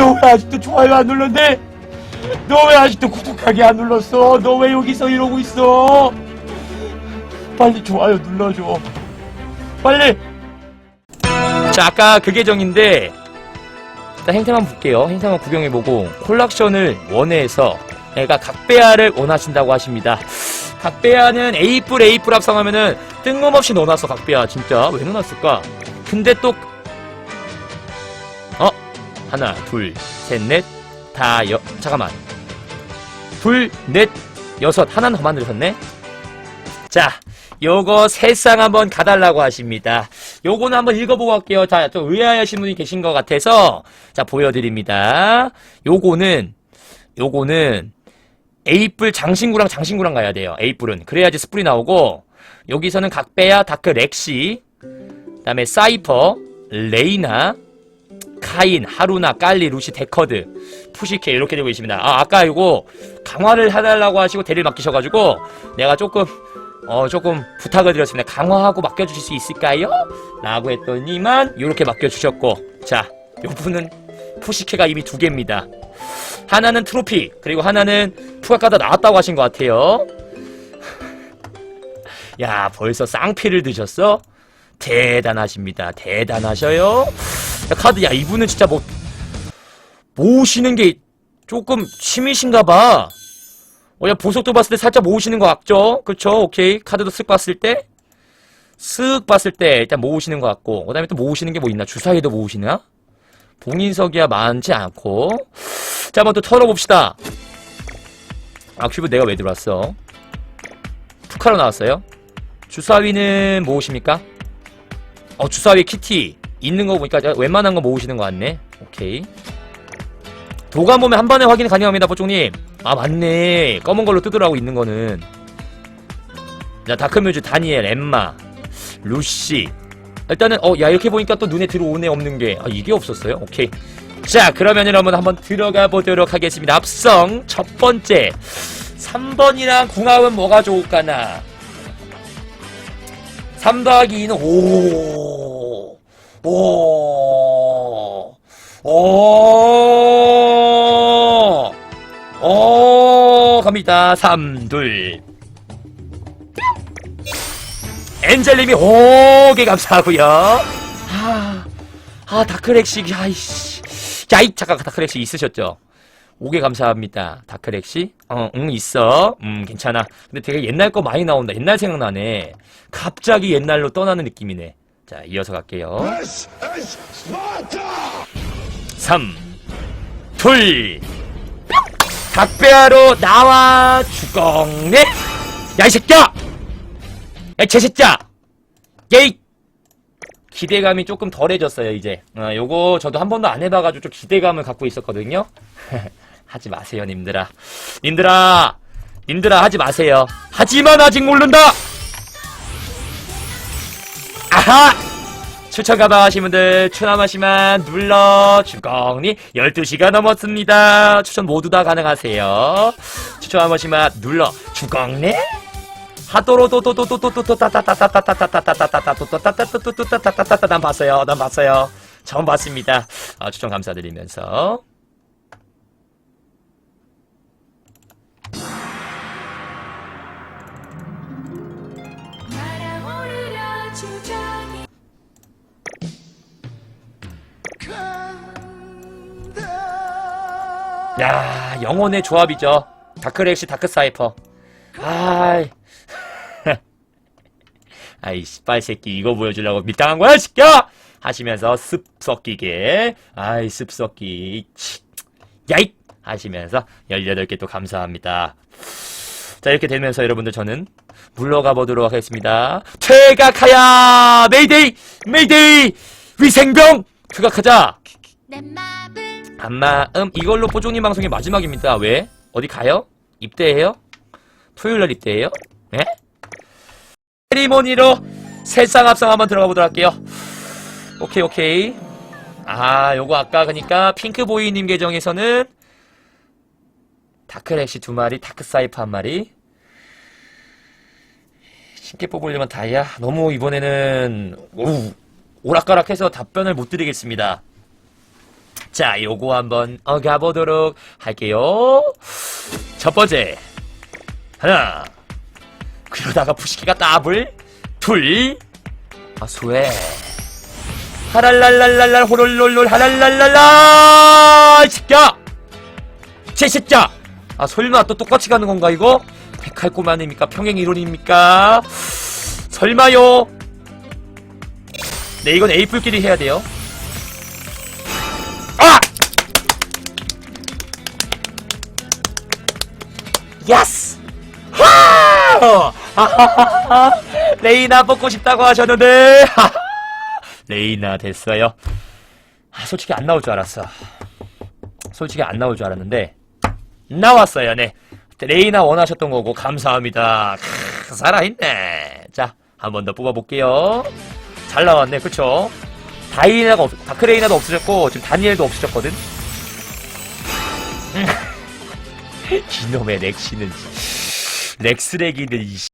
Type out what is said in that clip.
아직도 좋아요 안 눌렀네? 너 왜 아직도 구독하기 안 눌렀어? 너 왜 여기서 이러고 있어? 빨리 좋아요 눌러줘. 빨리. 자, 아까 그 계정인데 일단 행태만 볼게요. 행태만 구경해보고 콜락션을 원해서 애가 각배아를 원하신다고 하십니다. 각배아는 A뿔 A뿔 합성하면은 뜬금없이 넣어놨어 각배아 진짜 왜 넣어놨을까? 근데 또 어? 하나 둘 셋 넷 다 여... 잠깐만 둘 넷 여섯 하나는 더 만들었네? 자 요거 세상 한번 가달라고 하십니다. 요거는 한번 읽어보고 갈게요. 자, 좀 의아하신 분이 계신 것 같아서 자 보여드립니다. 요거는 요거는 A뿔 장신구랑 장신구랑 가야 돼요. A뿔은 그래야지 스뿔이 나오고 여기서는 각배야 다크 렉시 그 다음에 사이퍼 레이나 카인 하루나 깔리 루시 데커드 푸시케 이렇게 되고 있습니다. 아 아까 이거 강화를 해달라고 하시고 대를 맡기셔가지고 내가 조금 어 조금 부탁을 드렸습니다. 강화하고 맡겨주실 수 있을까요? 라고 했더니만 이렇게 맡겨주셨고 자 요 분은 푸시케가 이미 두 개입니다. 하나는 트로피 그리고 하나는 푸가까다 나왔다고 하신 것 같아요. 야 벌써 쌍피를 드셨어? 대단하십니다. 대단하셔요. 야, 카드 야 이분은 진짜 뭐 모으시는 게 조금 취미신가 봐. 어, 야, 보석도 봤을 때 살짝 모으시는 거 같죠? 그쵸? 오케이. 카드도 쓱 봤을 때? 쓱 봤을 때 일단 모으시는 것 같고. 그 다음에 또 모으시는 게 뭐 있나? 주사위도 모으시나? 봉인석이야 많지 않고. 자, 한번 또 털어봅시다. 아, 큐브 내가 왜 들어왔어? 푸카로 나왔어요? 주사위는 모으십니까? 어, 주사위 키티. 있는 거 보니까 웬만한 거 모으시는 거 같네. 오케이. 도감 보면 한 번에 확인 가능합니다, 보종님. 아, 맞네. 검은 걸로 뜨더라고, 있는 거는. 자, 다크뮤즈, 다니엘, 엠마, 루시. 일단은, 어, 야, 이렇게 보니까 또 눈에 들어오네, 없는 게. 아, 이게 없었어요? 오케이. 자, 그러면 여러분 한번 들어가 보도록 하겠습니다. 합성, 첫 번째. 3번이랑 궁합은 뭐가 좋을까나? 3 더하기 2는 5. 5. 오. 오, 갑니다. 3, 2. 엔젤님이 5개 감사하고요 아, 아, 다크렉시, 야이씨. 야이, 잠깐, 다크렉시 있으셨죠? 5개 감사합니다. 다크렉시? 어, 응, 있어. 음, 괜찮아. 근데 되게 옛날 거 많이 나온다. 옛날 생각나네. 갑자기 옛날로 떠나는 느낌이네. 자, 이어서 갈게요. 3, 둘, 닭배하러 나와 주걱네? 야, 이 새끼야! 야, 제새끼야! 예이! 기대감이 조금 덜해졌어요, 이제. 어, 요거 저도 한 번도 안 해봐가지고 좀 기대감을 갖고 있었거든요? 하지 마세요, 님들아. 님들아! 님들아, 하지 마세요. 하지만 아직 모른다! 아하! 추천 가방하신 분들 추남하시면 눌러 주걱니 12시가 넘었습니다. 추천 모두 다 가능하세요. 추천 한 번씩만 눌러. 아, 감사드리면서 날아오르려 야 영혼의 조합이죠. 다크렉시 다크사이퍼. 아이. 아이 씨발 새끼 이거 보여주려고 밀당한 거야 시켜! 하시면서 습 섞이게. 아이 습 치, 야이 하시면서 18개 또 감사합니다. 자 이렇게 되면서 여러분들 저는 물러가 보도록 하겠습니다. 퇴각하야! 메이데이! 메이데이! 위생병! 퇴각하자 안마음 이걸로 뽀종님 방송이 마지막입니다 왜? 어디 가요? 입대해요? 토요일날 입대해요? 예? 세리머니로 세상 합성 한번 들어가 보도록 할게요. 오케이, 오케이. 아, 요거 아까 그니까 핑크보이님 계정에서는 다크렉시 두 마리, 다크사이프 한 마리. 쉽게 뽑으려면 다이아. 너무 이번에는, 오, 오락가락해서 답변을 못 드리겠습니다. 자, 요거 한번 어, 가보도록 할게요. 첫 번째. 하나. 그러다가 부시기가 더블. 둘. 아, 수에. 하랄랄랄랄랄 호롤롤롤 하랄랄랄라! 이 새끼야! 제 새끼야! 아, 설마 또 똑같이 가는 건가, 이거? 백할꼬마입니까? 평행 이론입니까? 설마요? 네, 이건 에이플끼리 해야 돼요. 야스! 하! 레이나 뽑고 싶다고 하셨는데! 레이나 됐어요. 아, 솔직히 안 나올 줄 알았어. 솔직히 안 나올 줄 알았는데, 나왔어요, 네. 레이나 원하셨던 거고, 감사합니다. 크, 살아있네. 자, 한 번 더 뽑아볼게요. 잘 나왔네, 그쵸? 다이나가 없, 다크레이나도 없어졌고, 지금 다니엘도 없어졌거든? 이놈의 렉시는, 렉스렉이는, 이